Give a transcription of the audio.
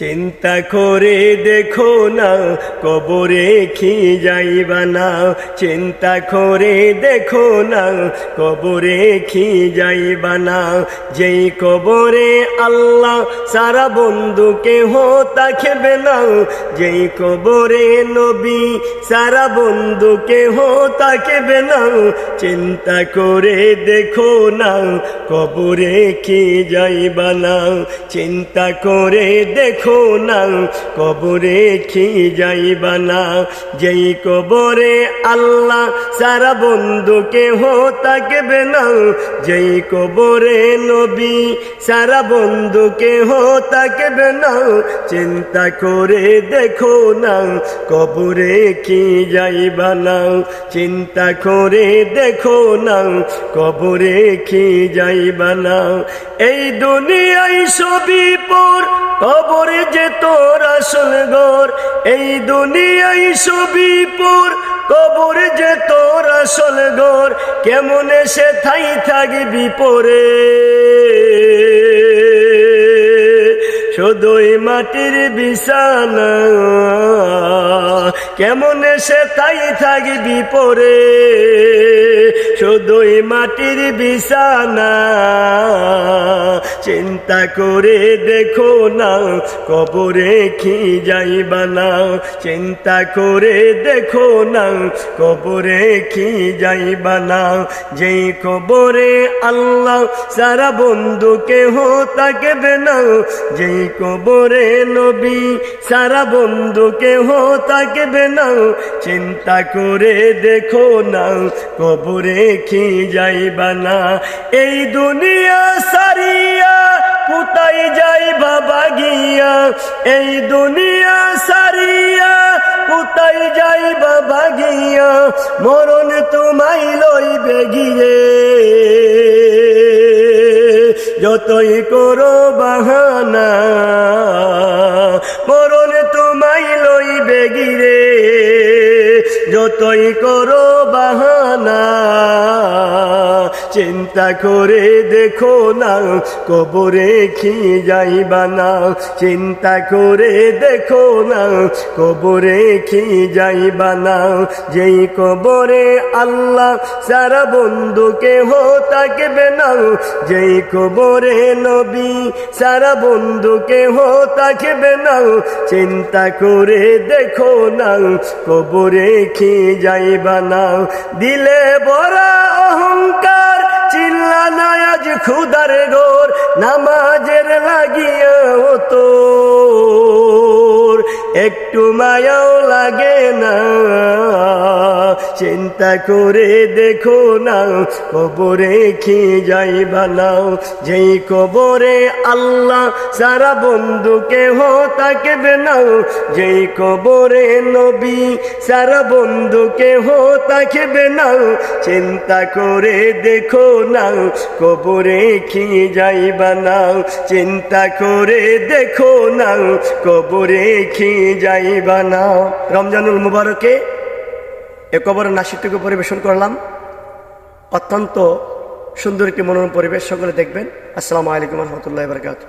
চিন্তা করে দেখো না, কবরে খি যাইবা না। চিন্তা করে দেখো না, কবরে খি যাইবা না। যেই কবরে আল্লাহ সারা বন্ধুকে হো তাকেবে না, যেই কবরে নবী সারা বন্ধুকে হো তাকেবে না। চিন্তা করে দেখো না, কবরে কি যাইবা না। চিন্তা করে দেখো না, কবরে কি যাইবা না? যেই কবরে আল্লাহ সারা বন্ধুকে হো তাকেবে না, যেই কবরে নবী সারা বন্ধুকে হো তাকেবে না। চিন্তা করে দেখো না, কবরে কি যাইবা না? চিন্তা করে দেখো না, কবরে কি যাইবা না? এই দুনিয়ায় সবই পর কবরে যে তোর আসল ঘর, এই দুনিয়াই সবই পর। কবরে যে তোর আসল ঘর, কেমন সে থাই থাকবি পরে। শুধুই মাটির বিছানা, কেমন সে তাই থাকবি পরে। শুধুই মাটির বিছানা। চিন্তা করে দেখো না, কবরে কি যাইবা না। চিন্তা করে দেখো না, কবরে কি যাইবা না। যেই কবরে আল্লাহ সারা বন্ধুকে হো তাকে না, যেই কবরে নবী সারা বন্ধুকে হো তাকে না। চিন্তা করে দেখো না, কবরে কি যাইবা না। এই দুনিয়া সারিয়া কোথায় যাই বাবা গিয়া এই দুনিয়া সারিয়া কোথায় যাই বাবা গিয়া মরণ তোমায় লইবে গিয়ে। যতই করো বাহানা যতই করো বাহানা চিন্তা করে দেখো না, কবরে খি যাইবা না। চিন্তা করে দেখো না, কবরে খি যাইবা না। যেই কবরে আল্লাহ সারা বন্ধুকে হো তাকবে না, যেই কবরে নবী সারা বন্ধুকে হো তাকবে না। চিন্তা করে দেখো না, কবরে খি যাইবা না। দিলে বড়া অহংকার খুদার গোর নামাজের একটু মায়াও লাগে না। চিন্তা করে দেখো না, কবরে খি যাইবা না যেই কবরে আল্লাহ, সারা বন্ধুকে হো তাকে না। যেই কবরে নবী, সারা বন্ধুকে হো তাকে না। চিন্তা করে দেখো না, কবরে কি যাইবা না চিন্তা করে দেখো না, কবরে কি যাইবা না। রমজানুল মুবারকে এ কবর নাসিকটুকু পরিবেশন করলাম। অত্যন্ত সুন্দর একটি মনোরম পরিবেশ, সকলে দেখবেন। আসসালামু আলাইকুম রহমতুল্লাহ বরকাত